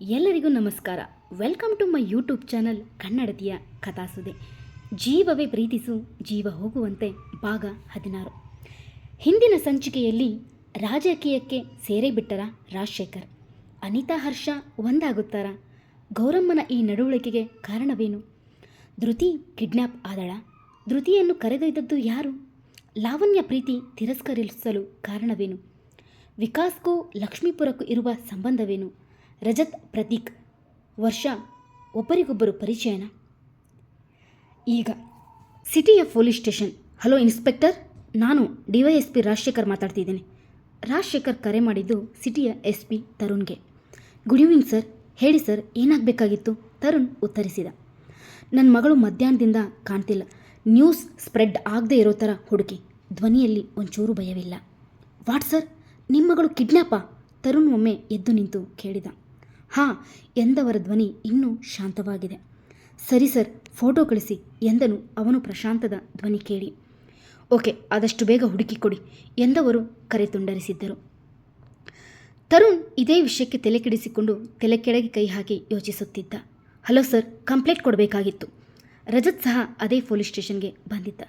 ಎಲ್ಲರಿಗೂ ನಮಸ್ಕಾರ. Welcome to my YouTube channel ಕನ್ನಡತಿಯ ಕಥಾಸುದೆ. ಜೀವವೇ ಪ್ರೀತಿಸು, ಜೀವ ಹೋಗುವಂತೆ ಭಾಗ ಹದಿನಾರು. ಹಿಂದಿನ ಸಂಚಿಕೆಯಲ್ಲಿ ರಾಜಕೀಯಕ್ಕೆ ಸೇರೇ ಬಿಟ್ಟರ ರಾಜಶೇಖರ್. ಅನಿತಾ ಹರ್ಷ ಒಂದಾಗುತ್ತಾರ? ಗೌರಮ್ಮನ ಈ ನಡವಳಿಕೆಗೆ ಕಾರಣವೇನು? ಧೃತಿ ಕಿಡ್ನ್ಯಾಪ್ ಆದಳ. ಧೃತಿಯನ್ನು ಕರೆದೊಯ್ದದ್ದು ಯಾರು? ಲಾವಣ್ಯ ಪ್ರೀತಿ ತಿರಸ್ಕರಿಸಲು ಕಾರಣವೇನು? ವಿಕಾಸ್ಗೂ ಲಕ್ಷ್ಮೀಪುರಕ್ಕೂ ಇರುವ ಸಂಬಂಧವೇನು? ರಜತ್ ಪ್ರತೀಕ್. ವರ್ಷ ಒಬ್ಬರಿಗೊಬ್ಬರು ಪರಿಚಯನ? ಈಗ ಸಿಟಿಯ ಪೊಲೀಸ್ ಸ್ಟೇಷನ್. ಹಲೋ ಇನ್ಸ್ಪೆಕ್ಟರ್, ನಾನು D Y S P Rajashekar ಮಾತಾಡ್ತಿದ್ದೇನೆ. Rajashekar ಕರೆ ಮಾಡಿದ್ದು ಸಿಟಿಯ S P ತರುಣ್ಗೆ. Good evening sir. ಹೇಳಿ ಸರ್, ಏನಾಗಬೇಕಾಗಿತ್ತು? ತರುಣ್ ಉತ್ತರಿಸಿದ. ನನ್ನ ಮಗಳು ಮಧ್ಯಾಹ್ನದಿಂದ ಕಾಣ್ತಿಲ್ಲ. ನ್ಯೂಸ್ ಸ್ಪ್ರೆಡ್ ಆಗದೆ ಇರೋ ಥರ ಹುಡುಕಿ. ಧ್ವನಿಯಲ್ಲಿ ಒಂಚೂರು ಭಯವಿಲ್ಲ. What sir? ನಿಮ್ಮ ಮಗಳು ಕಿಡ್ನ್ಯಾಪಾ ತರುಣ್ ಒಮ್ಮೆ ಎದ್ದು ನಿಂತು ಕೇಳಿದ. ಹಾಂ, ಎಂದವರ ಧ್ವನಿ ಇನ್ನೂ ಶಾಂತವಾಗಿದೆ. ಸರಿ ಸರ್, ಫೋಟೋ ಕಳಿಸಿ, ಎಂದನು ಅವನು ಪ್ರಶಾಂತದ ಧ್ವನಿ ಕೇಳಿ. ಓಕೆ, ಆದಷ್ಟು ಬೇಗ ಹುಡುಕಿ ಕೊಡಿ, ಎಂದವರು ಕರೆ ತುಂಡರಿಸಿದ್ದರು. ತರುಣ್ ಇದೇ ವಿಷಯಕ್ಕೆ ತಲೆ ಕೆಡಿಸಿಕೊಂಡು ತಲೆ ಕೆಳಗೆ ಕೈ ಹಾಕಿ ಯೋಚಿಸುತ್ತಿದ್ದ. ಹಲೋ ಸರ್, ಕಂಪ್ಲೇಂಟ್ ಕೊಡಬೇಕಾಗಿತ್ತು. ರಜತ್ ಸಹ ಅದೇ ಪೊಲೀಸ್ ಸ್ಟೇಷನ್ಗೆ ಬಂದಿದ್ದ.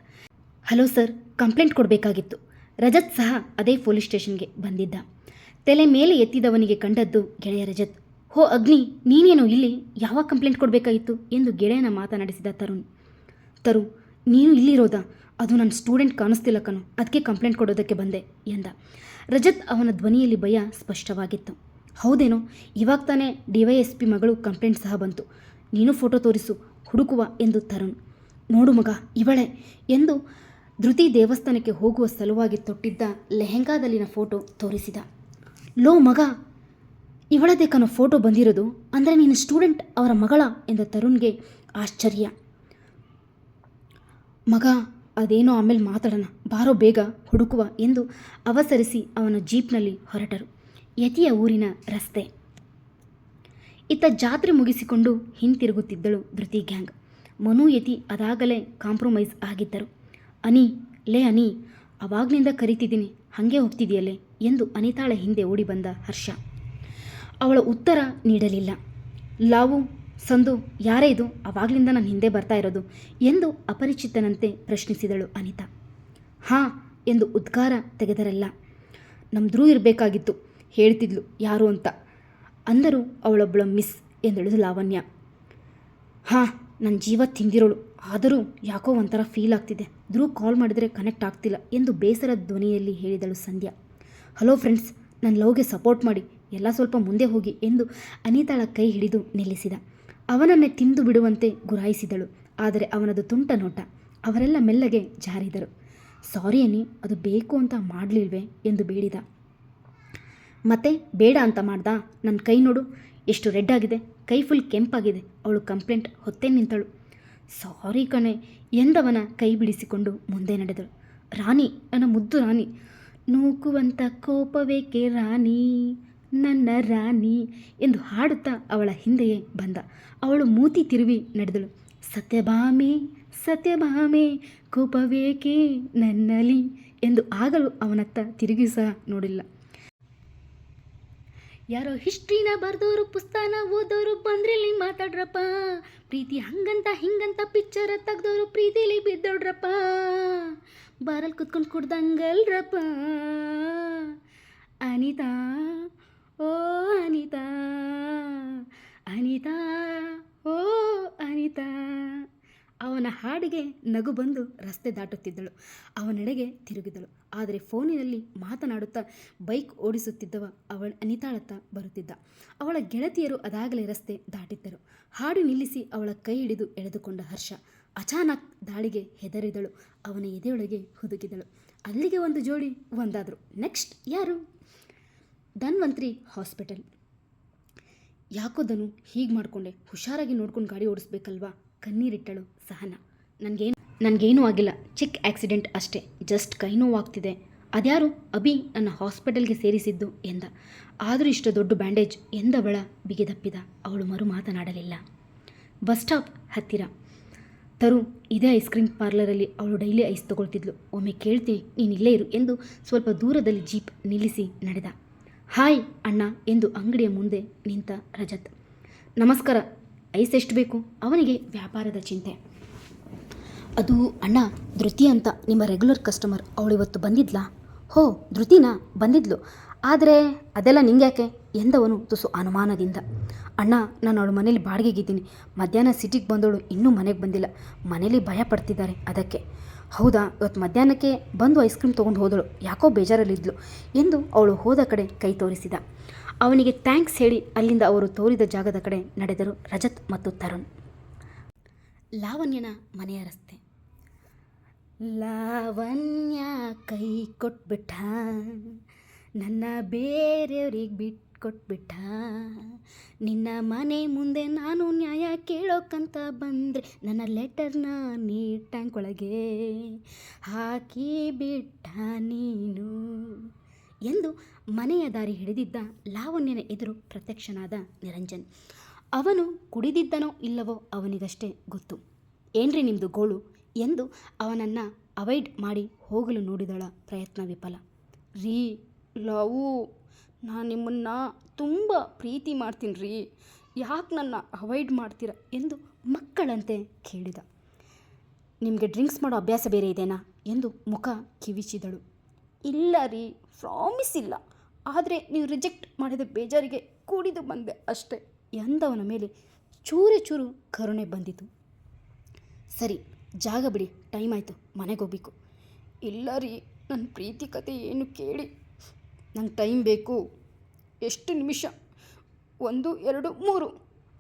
ಹಲೋ ಸರ್, ಕಂಪ್ಲೇಂಟ್ ಕೊಡಬೇಕಾಗಿತ್ತು. ರಜತ್ ಸಹ ಅದೇ ಪೊಲೀಸ್ ಸ್ಟೇಷನ್ಗೆ ಬಂದಿದ್ದ. ತಲೆ ಮೇಲೆ ಎತ್ತಿದವನಿಗೆ ಕಂಡದ್ದು ಗೆಳೆಯ ರಜತ್. ಹೋ ಅಗ್ನಿ, ನೀನೇನು ಇಲ್ಲಿ? ಯಾವ ಕಂಪ್ಲೇಂಟ್ ಕೊಡಬೇಕಾಗಿತ್ತು? ಎಂದು ಗೆಳೆಯನ ಮಾತನಾಡಿಸಿದ ತರುಣ್. ತರು, ನೀನು ಇಲ್ಲಿರೋದಾ ಅದು ನನ್ನ ಸ್ಟೂಡೆಂಟ್ ಕಾಣಿಸ್ತಿಲ್ಲ ಕಣೋ. ಅದಕ್ಕೆ ಕಂಪ್ಲೇಂಟ್ ಕೊಡೋದಕ್ಕೆ ಬಂದೆ, ಎಂದ. ರಜತ್ ಅವನ ಧ್ವನಿಯಲ್ಲಿ ಭಯ ಸ್ಪಷ್ಟವಾಗಿತ್ತು. ಹೌದೇನೋ? ಇವಾಗ ತಾನೇ ಡಿ ಮಗಳು ಕಂಪ್ಲೇಂಟ್ ಸಹ ಬಂತು. ನೀನು ಫೋಟೋ ತೋರಿಸು, ಹುಡುಕುವ, ಎಂದು ತರುಣ್. ನೋಡು ಮಗ, ಇವಳೆ, ಎಂದು ಧೃತಿ ದೇವಸ್ಥಾನಕ್ಕೆ ಹೋಗುವ ಸಲುವಾಗಿ ತೊಟ್ಟಿದ್ದ ಲೆಹೆಂಗಾದಲ್ಲಿನ ಫೋಟೋ ತೋರಿಸಿದ. ಲೋ ಮಗ! ಇವಳದೇ ಕನೋ ಫೋಟೋ ಬಂದಿರೋದು ಅಂದರೆ ನೀನು ಸ್ಟೂಡೆಂಟ್ ಅವರ ಮಗಳ ಎಂದ ತರುಣ್ಗೆ ಆಶ್ಚರ್ಯ. ಮಗ, ಅದೇನೋ ಆಮೇಲೆ ಮಾತಾಡೋಣ, ಬಾರೋ ಬೇಗ ಹುಡುಕುವ ಎಂದು ಅವಸರಿಸಿ ಅವನ ಜೀಪ್ನಲ್ಲಿ ಹೊರಟರು. ಯತಿಯ ಊರಿನ ರಸ್ತೆ. ಇತ್ತ ಜಾತ್ರೆ ಮುಗಿಸಿಕೊಂಡು ಹಿಂತಿರುಗುತ್ತಿದ್ದಳು ಧೃತಿ ಗ್ಯಾಂಗ್. ಮನು, ಯತಿ ಅದಾಗಲೇ ಕಾಂಪ್ರಮೈಸ್ ಆಗಿದ್ದರು. ಅನಿ, ಲೇ ಅನಿ ಅವಾಗ್ನಿಂದ ಕರಿತಿದ್ದೀನಿ, ಹಾಗೆ ಹೋಗ್ತಿದೆಯಲ್ಲೇ ಎಂದು ಅನಿತಾಳ ಹಿಂದೆ ಓಡಿ ಬಂದ ಹರ್ಷ. ಅವಳ ಉತ್ತರ ನೀಡಲಿಲ್ಲ. ಲಾವು, ಸಂದು, ಯಾರೇ ಇದು? ಅವಾಗ್ಲಿಂದ ನಾನು ಹಿಂದೆ ಬರ್ತಾ ಇರೋದು ಎಂದು ಅಪರಿಚಿತನಂತೆ ಪ್ರಶ್ನಿಸಿದಳು ಅನಿತಾ. ಹಾಂ ಎಂದು ಉದ್ಗಾರ ತೆಗೆದರಲ್ಲ. ಧ್ರುವ ಇರಬೇಕಾಗಿತ್ತು, ಹೇಳ್ತಿದ್ಲು ಯಾರು ಅಂತ. ಅಂದರು ಅವಳೊಬ್ಬಳ ಮಿಸ್ ಎಂದಳು ಲಾವಣ್ಯ. ಹಾಂ ನನ್ನ ಜೀವ ತಿಂದಿರೋಳು. ಆದರೂ ಯಾಕೋ ಒಂಥರ ಫೀಲ್ ಆಗ್ತಿದೆ. ಧ್ರುವ್ ಕಾಲ್ ಮಾಡಿದರೆ ಕನೆಕ್ಟ್ ಆಗ್ತಿಲ್ಲ ಎಂದು ಬೇಸರ ಧ್ವನಿಯಲ್ಲಿ ಹೇಳಿದಳು ಸಂಧ್ಯಾ. ಹಲೋ ಫ್ರೆಂಡ್ಸ್ ನನ್ನ ಲವ್ಗೆ ಸಪೋರ್ಟ್ ಮಾಡಿ. ಎಲ್ಲ ಸ್ವಲ್ಪ ಮುಂದೆ ಹೋಗಿ ಎಂದು ಅನಿತಾಳ ಕೈ ಹಿಡಿದು ನಿಲ್ಲಿಸಿದ. ಅವನನ್ನೇ ತಿಂದು ಬಿಡುವಂತೆ ಗುರಾಯಿಸಿದಳು. ಆದರೆ ಅವನದು ತುಂಟ ನೋಟ. ಅವರೆಲ್ಲ ಮೆಲ್ಲಗೆ ಜಾರಿದರು. ಸಾರಿ ಅನಿ, ಅದು ಬೇಕು ಅಂತ ಮಾಡಲಿಲ್ವೇ? ಎಂದು ಬೇಡಿದ. ಮತ್ತೆ ಬೇಡ ಅಂತ ಮಾಡ್ದ? ನನ್ನ ಕೈ ನೋಡು. ಎಷ್ಟು ರೆಡ್ ಆಗಿದೆ. ಕೈ ಫುಲ್ ಕೆಂಪಾಗಿದೆ. ಅವಳು ಕಂಪ್ಲೇಂಟ್ ಹೊತ್ತೇ ನಿಂತಳು. ಸಾರಿ ಕಣೆ, ಎಂದವನ ಕೈ ಬಿಡಿಸಿಕೊಂಡು ಮುಂದೆ ನಡೆದಳು ರಾಣಿ, ನನ್ನ ಮುದ್ದು ರಾಣಿ ನೂಕುವಂಥ ಕೋಪವೇಕೆ ರಾಣಿ? ನನ್ನ ರಾಣಿ ಎಂದು ಹಾಡುತ್ತಾ ಅವಳ ಹಿಂದೆಯೇ ಬಂದ. ಅವಳು ಮೂತಿ ತಿರುವಿ ನಡೆದಳು. ಸತ್ಯಭಾಮೆ ಸತ್ಯಭಾಮೆ, ಕೋಪವೇಕೆ ನನ್ನಲಿ ಎಂದು ಆಗಲು ಅವನತ್ತ ತಿರುಗಿ ಸಹ ನೋಡಿಲ್ಲ. ಯಾರೋ ಹಿಸ್ಟ್ರಿನ ಬರ್ದೋರು, ಪುಸ್ತಕನ ಓದೋರು, ಬಂದ್ರಲ್ಲಿ ಮಾತಾಡ್ರಪ್ಪ. ಪ್ರೀತಿ ಹಂಗಂತ ಹಿಂಗಂತ ಪಿಕ್ಚರ ತೆಗ್ದೋರು, ಪ್ರೀತಿಲಿ ಬಿದ್ದೋಡ್ರಪ್ಪ. ಬಾರಲ್ಲಿ ಕುತ್ಕೊಂಡು ಕುಡ್ದಂಗಲ್ರಪ್ಪ. ಅನಿತಾ ಓ ಅನಿತಾ ಅನಿತಾ, ಓ ಅನಿತಾ. ಅವನ ಹಾಡಿಗೆ ನಗು ಬಂದು ರಸ್ತೆ ದಾಟುತ್ತಿದ್ದಳು. ಅವನೆಡೆಗೆ ತಿರುಗಿದಳು. ಆದರೆ ಫೋನಿನಲ್ಲಿ ಮಾತನಾಡುತ್ತಾ ಬೈಕ್ ಓಡಿಸುತ್ತಿದ್ದವ ಅವಳ ಅನಿತಾಳತ್ತ ಬರುತ್ತಿದ್ದ. ಅವಳ ಗೆಳತಿಯರು ಅದಾಗಲೇ ರಸ್ತೆ ದಾಟಿದ್ದರು. ಹಾಡು ನಿಲ್ಲಿಸಿ ಅವಳ ಕೈ ಹಿಡಿದು ಎಳೆದುಕೊಂಡ ಹರ್ಷ ಅಚಾನಕ್ ದಾಳಿಗೆ ಹೆದರಿದಳು. ಅವನ ಎದೆಯೊಳಗೆ ಹುದುಗಿದಳು. ಅಲ್ಲಿಗೆ ಒಂದು ಜೋಡಿ, ಒಂದಾದರು. ನೆಕ್ಸ್ಟ್ ಯಾರು? ಧನ್ವಂತ್ರಿ ಹಾಸ್ಪಿಟಲ್. ಯಾಕೋ ಧನು ಹೀಗೆ ಮಾಡಿಕೊಂಡೆ. ಹುಷಾರಾಗಿ ನೋಡ್ಕೊಂಡು ಗಾಡಿ ಓಡಿಸ್ಬೇಕಲ್ವಾ? ಕಣ್ಣೀರಿಟ್ಟಳು ಸಹನ. ನನಗೇನು ನನಗೇನೂ ಆಗಿಲ್ಲ. ಚಿಕ್ಕ ಆಕ್ಸಿಡೆಂಟ್ ಅಷ್ಟೇ. ಜಸ್ಟ್ ಕೈ ನೋವಾಗ್ತಿದೆ. ಅದ್ಯಾರು? ಅಭಿ ನನ್ನ ಹಾಸ್ಪಿಟಲ್ಗೆ ಸೇರಿಸಿದ್ದು ಎಂದ. ಆದರೂ ಇಷ್ಟು ದೊಡ್ಡ ಬ್ಯಾಂಡೇಜ್ ಎಂದವಳ ಬಿಗಿದಪ್ಪಿದ ಅವಳು ಮರು ಮಾತನಾಡಲಿಲ್ಲ. ಬಸ್ ಸ್ಟಾಪ್ ಹತ್ತಿರ. ತರು, ಇದೇ ಐಸ್ ಕ್ರೀಮ್ ಪಾರ್ಲರಲ್ಲಿ ಅವಳು ಡೈಲಿ ಐಸ್ ತಗೊಳ್ತಿದ್ಲು. ಒಮ್ಮೆ ಕೇಳ್ತೀನಿ ನೀನು ಇಲ್ಲೇ ಇರು ಎಂದು ಸ್ವಲ್ಪ ದೂರದಲ್ಲಿ ಜೀಪ್ ನಿಲ್ಲಿಸಿ ನಡೆದ. ಹಾಯ್ ಅಣ್ಣ ಎಂದು ಅಂಗಡಿಯ ಮುಂದೆ ನಿಂತ ರಜತ್. ನಮಸ್ಕಾರ, ಐಸ್ ಎಷ್ಟು ಬೇಕು? ಅವನಿಗೆ ವ್ಯಾಪಾರದ ಚಿಂತೆ. ಅದು ಅಣ್ಣ, ಧೃತಿ ಅಂತ ನಿಮ್ಮ ರೆಗ್ಯುಲರ್ ಕಸ್ಟಮರ್ ಅವಳು ಇವತ್ತು ಬಂದಿದ್ಲಾ? ಹೋ, ಧೃತಿನಾ? ಬಂದಿದ್ಲು. ಆದರೆ ಅದೆಲ್ಲ ನಿಂಗ್ಯಾಕೆ? ಎಂದವನು ತುಸು ಅನುಮಾನದಿಂದ. ಅಣ್ಣ, ನಾನು ಅವಳ ಮನೇಲಿ ಬಾಡಿಗೆಗಿದ್ದೀನಿ. ಮಧ್ಯಾಹ್ನ ಸಿಟಿಗೆ ಬಂದವಳು ಇನ್ನೂ ಮನೆಗೆ ಬಂದಿಲ್ಲ. ಮನೇಲಿ ಭಯ ಪಡ್ತಿದ್ದಾರೆ ಅದಕ್ಕೆ. ಹೌದಾ, ಇವತ್ತು ಮಧ್ಯಾಹ್ನಕ್ಕೆ ಬಂದು ಐಸ್ ಕ್ರೀಮ್ ತೊಗೊಂಡು ಹೋದಳು. ಯಾಕೋ ಬೇಜಾರಲ್ಲಿದ್ಲು ಎಂದು ಅವಳು ಹೋದ ಕಡೆ ಕೈ ತೋರಿಸಿದ. ಅವನಿಗೆ ಥ್ಯಾಂಕ್ಸ್ ಹೇಳಿ ಅಲ್ಲಿಂದ ಅವರು ತೋರಿದ ಜಾಗದ ಕಡೆ ನಡೆದರು ರಜತ್ ಮತ್ತು ತರುಣ್. ಲಾವಣ್ಯನ ಮನೆಯ ರಸ್ತೆ. ಲಾವಣ್ಯ ಕೈ ಕೊಟ್ಬಿಟ್ಟ. ನನ್ನ ಬೇರೆಯವ್ರಿಗೆ ಬಿಟ್ಕೊಟ್ಬಿಟ್ಟ ನಿನ್ನ ಮನೆ ಮುಂದೆ ನಾನು ನ್ಯಾಯ ಕೇಳೋಕ್ಕಂತ ಬಂದರೆ ನನ್ನ ಲೆಟರ್ನ ನೀ ಟ್ಯಾಂಕ್ ಒಳಗೆ ಹಾಕಿ ಬಿಟ್ಟ ನೀನು. ಎಂದು ಮನೆಯ ದಾರಿ ಹಿಡಿದಿದ್ದ ಲಾವಣ್ಯನ ಎದುರು ಪ್ರತ್ಯಕ್ಷನಾದ ನಿರಂಜನ್. ಅವನು ಕುಡಿದಿದ್ದನೋ ಇಲ್ಲವೋ ಅವನಿಗಷ್ಟೇ ಗೊತ್ತು. ಏನ್ರಿ ನಿಮ್ಮದು ಗೋಳು? ಎಂದು ಅವನನ್ನು ಅವಾಯ್ಡ್ ಮಾಡಿ ಹೋಗಲು ನೋಡಿದಳ ಪ್ರಯತ್ನ ವಿಫಲ. ರೀ, ಲವು ನಾನು ನಿಮ್ಮನ್ನು ತುಂಬ ಪ್ರೀತಿ ಮಾಡ್ತೀನಿ ರೀ ಯಾಕೆ ನನ್ನ ಅವಾಯ್ಡ್ ಮಾಡ್ತೀರ ಎಂದು ಮಕ್ಕಳಂತೆ ಕೇಳಿದ. ನಿಮಗೆ ಡ್ರಿಂಕ್ಸ್ ಮಾಡೋ ಅಭ್ಯಾಸ ಬೇರೆ ಇದೆನಾ ಎಂದು ಮುಖ ಕಿವಿಚಿದಳು. ಇಲ್ಲ ರೀ ಪ್ರಾಮಿಸ್ ಇಲ್ಲ. ಆದರೆ ನೀವು ರಿಜೆಕ್ಟ್ ಮಾಡಿದ ಬೇಜಾರಿಗೆ ಕೂಡಿದು ಬಂದೆ ಅಷ್ಟೇ ಎಂದವನ ಮೇಲೆ ಚೂರೆ ಚೂರು ಕರುಣೆ ಬಂದಿತು. ಸರಿ, ಜಾಗ ಬಿಡಿ ಟೈಮ್ ಆಯಿತು, ಮನೆಗೆ ಹೋಗ್ಬೇಕು. ಇಲ್ಲ ರೀ ನನ್ನ ಪ್ರೀತಿ ಕತೆ ಏನು ಕೇಳಿ ನಂಗೆ ಟೈಮ್ ಬೇಕು. ಎಷ್ಟು ನಿಮಿಷ? ಒಂದು, ಎರಡು, ಮೂರು.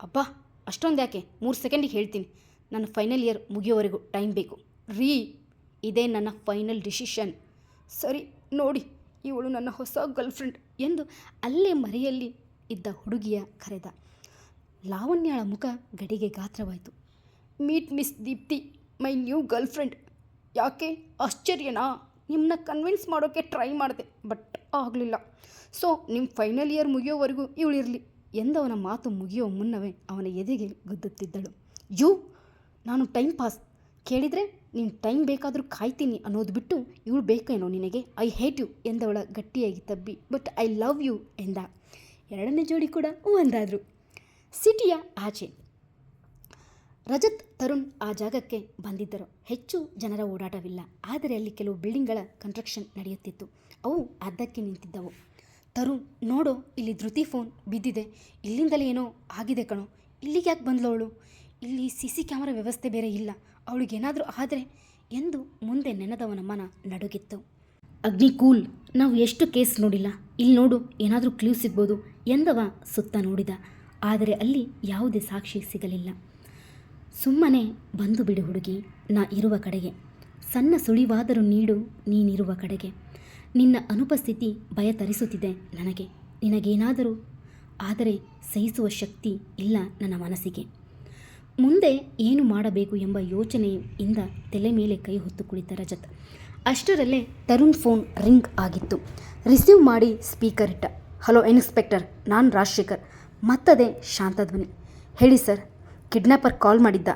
ಅಬ್ಬಾ, ಅಷ್ಟೊಂದು ಯಾಕೆ? ಮೂರು ಸೆಕೆಂಡಿಗೆ ಹೇಳ್ತೀನಿ. ನನ್ನ ಫೈನಲ್ ಇಯರ್ ಮುಗಿಯೋವರೆಗೂ ಟೈಮ್ ಬೇಕು. ರೀ, ಇದೇ ನನ್ನ ಫೈನಲ್ ಡಿಸಿಷನ್. ಸರಿ, ನೋಡಿ, ಇವಳು ನನ್ನ ಹೊಸ ಗರ್ಲ್ಫ್ರೆಂಡ್ ಎಂದು ಅಲ್ಲೇ ಮರೆಯಲ್ಲಿ ಇದ್ದ ಹುಡುಗಿಯ ಕರೆದ. ಲಾವಣ್ಯಳ ಮುಖ ಗಡಿಗೆ ಗಾತ್ರವಾಯಿತು. Meet miss Deepti, my new girlfriend. ಯಾಕೆ? ಆಶ್ಚರ್ಯನಾ? ನಿಮ್ಮನ್ನ ಕನ್ವಿನ್ಸ್ ಮಾಡೋಕ್ಕೆ ಟ್ರೈ ಮಾಡಿದೆ ಬಟ್ ಆಗಲಿಲ್ಲ. ಸೊ ನಿಮ್ಮ ಫೈನಲ್ ಇಯರ್ ಮುಗಿಯೋವರೆಗೂ ಇವಳಿರಲಿ ಎಂದವನ ಮಾತು ಮುಗಿಯೋ ಮುನ್ನವೇ ಅವನ ಎದೆಗೆ ಗುದ್ದುತ್ತಿದ್ದಳು. ಯು, ನಾನು ಟೈಮ್ ಪಾಸ್ ಕೇಳಿದರೆ ನೀನು ಟೈಮ್ ಬೇಕಾದರೂ ಕಾಯ್ತೀನಿ ಅನ್ನೋದು ಬಿಟ್ಟು ಇವಳು ಬೇಕೇನೋ ನಿನಗೆ? ಐ ಹೇಟ್ ಯು ಎಂದವಳ ಗಟ್ಟಿಯಾಗಿ ತಬ್ಬಿ ಬಟ್ ಐ ಲವ್ ಯು ಎಂದ. ಎರಡನೇ ಜೋಡಿ ಕೂಡ ಒಂದಾದರು. ಸಿಟಿಯ ಆಚೆ ರಜತ್ ತರುಣ್ ಆ ಜಾಗಕ್ಕೆ ಬಂದಿದ್ದರು. ಹೆಚ್ಚು ಜನರ ಓಡಾಟವಿಲ್ಲ. ಆದರೆ ಅಲ್ಲಿ ಕೆಲವು ಬಿಲ್ಡಿಂಗ್ಗಳ ಕನ್ಸ್ಟ್ರಕ್ಷನ್ ನಡೆಯುತ್ತಿತ್ತು. ಅವು ಅರ್ಧಕ್ಕೆ ನಿಂತಿದ್ದವು. ತರುಣ್, ನೋಡೋ, ಇಲ್ಲಿ ಧೃತಿ ಫೋನ್ ಬಿದ್ದಿದೆ. ಇಲ್ಲಿಂದಲೇ ಏನೋ ಆಗಿದೆ ಕಣೋ. ಇಲ್ಲಿಗೆ ಯಾಕೆ ಬಂದಳವಳು ಇಲ್ಲಿ ಸಿ ಸಿ ಕ್ಯಾಮರಾ ವ್ಯವಸ್ಥೆ ಬೇರೆ ಇಲ್ಲ. ಅವಳಿಗೇನಾದರೂ ಆದರೆ ಎಂದು ಮುಂದೆ ನೆನೆದವನ ಮನ ನಡುಗಿತ್ತು. ಅಗ್ನಿ ಕೂಲ್, ನಾವು ಎಷ್ಟು ಕೇಸ್ ನೋಡಿಲ್ಲ. ಇಲ್ಲಿ ನೋಡು, ಏನಾದರೂ ಕ್ಲೂ ಸಿಗ್ಬೋದು ಎಂದವ ಸುತ್ತ ನೋಡಿದ. ಆದರೆ ಅಲ್ಲಿ ಯಾವುದೇ ಸಾಕ್ಷಿ ಸಿಗಲಿಲ್ಲ. ಸುಮ್ಮನೆ ಬಂದು ಬಿಡು ಹುಡುಗಿ, ನಾ ಇರುವ ಕಡೆಗೆ. ಸಣ್ಣ ಸುಳಿವಾದರೂ ನೀಡು, ನೀನಿರುವ ಕಡೆಗೆ. ನಿನ್ನ ಅನುಪಸ್ಥಿತಿ ಭಯ ತರಿಸುತ್ತಿದೆ ನನಗೆ. ನಿನಗೇನಾದರೂ? ಆದರೆ ಸಹಿಸುವ ಶಕ್ತಿ ಇಲ್ಲ ನನ್ನ ಮನಸ್ಸಿಗೆ. ಮುಂದೆ ಏನು ಮಾಡಬೇಕು ಎಂಬ ಯೋಚನೆಯಿಂದ ತಲೆ ಮೇಲೆ ಕೈ ಹೊತ್ತು ಕುಳಿತ ರಜತ್. ಅಷ್ಟರಲ್ಲೇ ತರುಣ್ ಫೋನ್ ರಿಂಗ್ ಆಗಿತ್ತು. ರಿಸೀವ್ ಮಾಡಿ ಸ್ಪೀಕರ್ ಇಟ್ಟ. ಹಲೋ ಇನ್ಸ್ಪೆಕ್ಟರ್, ನಾನು ರಾಜಶೇಖರ್. ಮತ್ತದೇ ಶಾಂತಧ್ವನಿ. ಹೇಳಿ ಸರ್ ಕಿಡ್ನ್ಯಾಪರ್ ಕಾಲ್ ಮಾಡಿದ್ದ.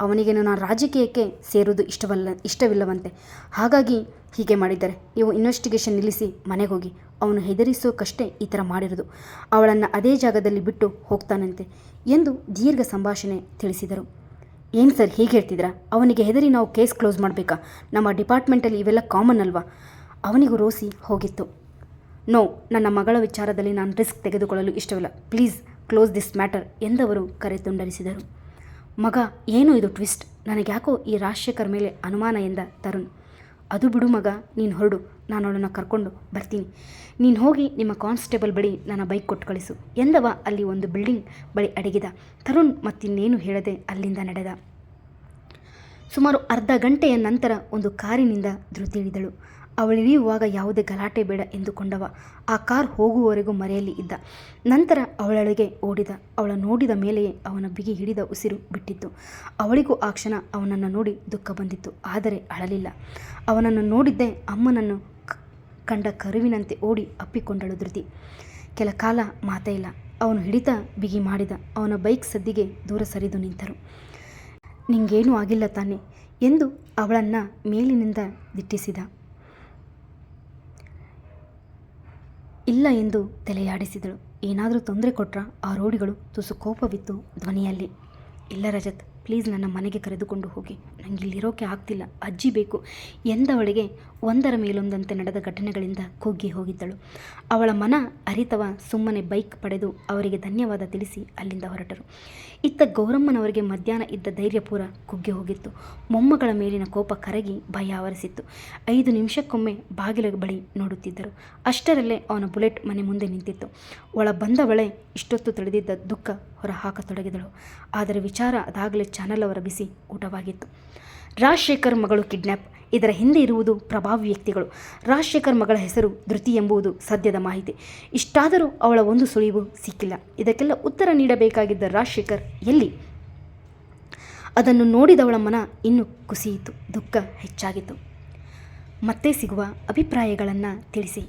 ಅವನಿಗೆ ನಾನು ರಾಜಕೀಯಕ್ಕೆ ಸೇರೋದು ಇಷ್ಟವಲ್ಲ, ಇಷ್ಟವಿಲ್ಲವಂತೆ. ಹಾಗಾಗಿ ಹೀಗೆ ಮಾಡಿದ್ದಾರೆ. ನೀವು ಇನ್ವೆಸ್ಟಿಗೇಷನ್ ನಿಲ್ಲಿಸಿ ಮನೆಗೆ ಹೋಗಿ. ಅವನು ಹೆದರಿಸೋಕಷ್ಟೇ ಈ ಥರ ಮಾಡಿರೋದು. ಅವಳನ್ನು ಅದೇ ಜಾಗದಲ್ಲಿ ಬಿಟ್ಟು ಹೋಗ್ತಾನಂತೆ ಎಂದು ದೀರ್ಘ ಸಂಭಾಷಣೆ ತಿಳಿಸಿದರು. ಏನು ಸರ್ ಹೀಗೆ ಹೇಳ್ತಿದ್ರಾ ಅವನಿಗೆ ಹೆದರಿ ನಾವು ಕೇಸ್ ಕ್ಲೋಸ್ ಮಾಡಬೇಕಾ? ನಮ್ಮ ಡಿಪಾರ್ಟ್ಮೆಂಟಲ್ಲಿ ಇವೆಲ್ಲ ಕಾಮನ್ ಅಲ್ವಾ? ಅವನಿಗೂ ರೋಸಿ ಹೋಗಿತ್ತು. ನೋ, ನನ್ನ ಮಗಳ ವಿಚಾರದಲ್ಲಿ ನಾನು ರಿಸ್ಕ್ ತೆಗೆದುಕೊಳ್ಳಲು ಇಷ್ಟವಿಲ್ಲ. ಪ್ಲೀಸ್ ಕ್ಲೋಸ್ ದಿಸ್ ಮ್ಯಾಟರ್ ಎಂದವರು ಕರೆ ತುಂಡರಿಸಿದರು. ಮಗ, ಏನು ಇದು ಟ್ವಿಸ್ಟ್? ನನಗ್ಯಾಕೋ ಈ ರಾಜಶೇಖರ್ ಮೇಲೆ ಅನುಮಾನ ಎಂದ ತರುಣ್. ಅದು ಬಿಡು ಮಗ, ನೀನು ಹೊರಡು. ನಾನು ಅವಳನ್ನು ಕರ್ಕೊಂಡು ಬರ್ತೀನಿ. ನೀನು ಹೋಗಿ ನಿಮ್ಮ ಕಾನ್ಸ್ಟೇಬಲ್ ಬಳಿ ನನ್ನ ಬೈಕ್ ಕೊಟ್ಟು ಕಳಿಸು. ಎಂದವ ಅಲ್ಲಿ ಒಂದು ಬಿಲ್ಡಿಂಗ್ ಬಳಿ ಅಡಗಿದ. ತರುಣ್ ಮತ್ತಿನ್ನೇನು ಹೇಳದೆ ಅಲ್ಲಿಂದ ನಡೆದ. ಸುಮಾರು ಅರ್ಧ ಗಂಟೆಯ ನಂತರ ಒಂದು ಕಾರಿನಿಂದ ಧೃತಿ ಅವಳಿಳಿಯುವಾಗ ಯಾವುದೇ ಗಲಾಟೆ ಬೇಡ ಎಂದುಕೊಂಡವ ಆ ಕಾರ್ ಹೋಗುವವರೆಗೂ ಮರೆಯಲ್ಲಿ ಇದ್ದ. ನಂತರ ಅವಳೊಳಗೆ ಓಡಿದ. ಅವಳ ನೋಡಿದ ಮೇಲೆಯೇ ಅವನ ಬಿಗಿ ಹಿಡಿದ ಉಸಿರು ಬಿಟ್ಟಿತ್ತು. ಅವಳಿಗೂ ಆ ಕ್ಷಣ ಅವನನ್ನು ನೋಡಿ ದುಃಖ ಬಂದಿತ್ತು. ಆದರೆ ಅಳಲಿಲ್ಲ. ಅವನನ್ನು ನೋಡಿದ್ದೇ ಅಮ್ಮನನ್ನು ಕಂಡ ಕರುವಿನಂತೆ ಓಡಿ ಅಪ್ಪಿಕೊಂಡಳು ಧೃತಿ. ಕೆಲ ಕಾಲ ಮಾತೇ ಇಲ್ಲ. ಅವನು ಹಿಡಿತ, ಬಿಗಿ ಮಾಡಿದ. ಅವನ ಬೈಕ್ ಸದ್ದಿಗೆ ದೂರ ಸರಿದು ನಿಂತರು. ನಿಂಗೇನೂ ಆಗಿಲ್ಲ ತಾನೆ ಎಂದು ಅವಳನ್ನು ಮೇಲಿನಿಂದ ದಿಟ್ಟಿಸಿದ. ಇಲ್ಲ ಎಂದು ತಲೆಯಾಡಿಸಿದಳು. ಏನಾದರೂ ತೊಂದರೆ ಕೊಟ್ರ ಆ ರೋಡಿಗಳು ತುಸು ಕೋಪವಿತ್ತು ಧ್ವನಿಯಲ್ಲಿ. ಇಲ್ಲ ರಜತ್ ಪ್ಲೀಸ್ ನನ್ನ ಮನೆಗೆ ಕರೆದುಕೊಂಡು ಹೋಗಿ. ನನಗೆ ಇಲ್ಲಿರೋಕೆ ಆಗ್ತಿಲ್ಲ. ಅಜ್ಜಿ ಬೇಕು. ಎಂದವಳಿಗೆ ಒಂದರ ಮೇಲೊಂದಂತೆ ನಡೆದ ಘಟನೆಗಳಿಂದ ಕುಗ್ಗಿ ಹೋಗಿದ್ದಳು. ಅವಳ ಮನ ಅರಿತವ ಸುಮ್ಮನೆ ಬೈಕ್ ಪಡೆದು ಅವರಿಗೆ ಧನ್ಯವಾದ ತಿಳಿಸಿ ಅಲ್ಲಿಂದ ಹೊರಟರು. ಇತ್ತ ಗೌರಮ್ಮನವರಿಗೆ ಮಧ್ಯಾಹ್ನ ಇದ್ದ ಧೈರ್ಯ ಪೂರ ಕುಗ್ಗಿ ಹೋಗಿತ್ತು. ಮೊಮ್ಮಗಳ ಮೇಲಿನ ಕೋಪ ಕರಗಿ ಭಯ ಆವರಿಸಿತ್ತು. ಐದು ನಿಮಿಷಕ್ಕೊಮ್ಮೆ ಬಾಗಿಲ ಬಳಿ ನೋಡುತ್ತಿದ್ದರು. ಅಷ್ಟರಲ್ಲೇ ಅವನ ಬುಲೆಟ್ ಮನೆ ಮುಂದೆ ನಿಂತಿತ್ತು. ಒಳ ಬಂದವಳೆ ಇಷ್ಟೊತ್ತು ತಿಳಿದಿದ್ದ ದುಃಖ ಹೊರ ಹಾಕತೊಡಗಿದಳು ಆದರೆ ವಿಚಾರ ಅದಾಗಲೇ ಚಾನಲ್ ಅವರ ಬಿಸಿ ಊಟವಾಗಿತ್ತು. ರಾಜಶೇಖರ್ ಮಗಳು ಕಿಡ್ನ್ಯಾಪ್ ಇದರ ಹಿಂದೆ ಇರುವುದು ಪ್ರಭಾವಿ ವ್ಯಕ್ತಿಗಳು. ರಾಜಶೇಖರ್ ಮಗಳ ಹೆಸರು ಧೃತಿ ಎಂಬುದು ಸದ್ಯದ ಮಾಹಿತಿ. ಇಷ್ಟಾದರೂ ಅವಳ ಒಂದು ಸುಳಿವು ಸಿಕ್ಕಿಲ್ಲ. ಇದಕ್ಕೆಲ್ಲ ಉತ್ತರ ನೀಡಬೇಕಾಗಿದ್ದ ರಾಜಶೇಖರ್ ಎಲ್ಲಿ? ಅದನ್ನು ನೋಡಿದವಳ ಮನ ಇನ್ನೂ ಕುಸಿಯಿತು. ದುಃಖ ಹೆಚ್ಚಾಗಿತ್ತು. ಮತ್ತೆ ಸಿಗುವ ಅಭಿಪ್ರಾಯಗಳನ್ನು ತಿಳಿಸಿ.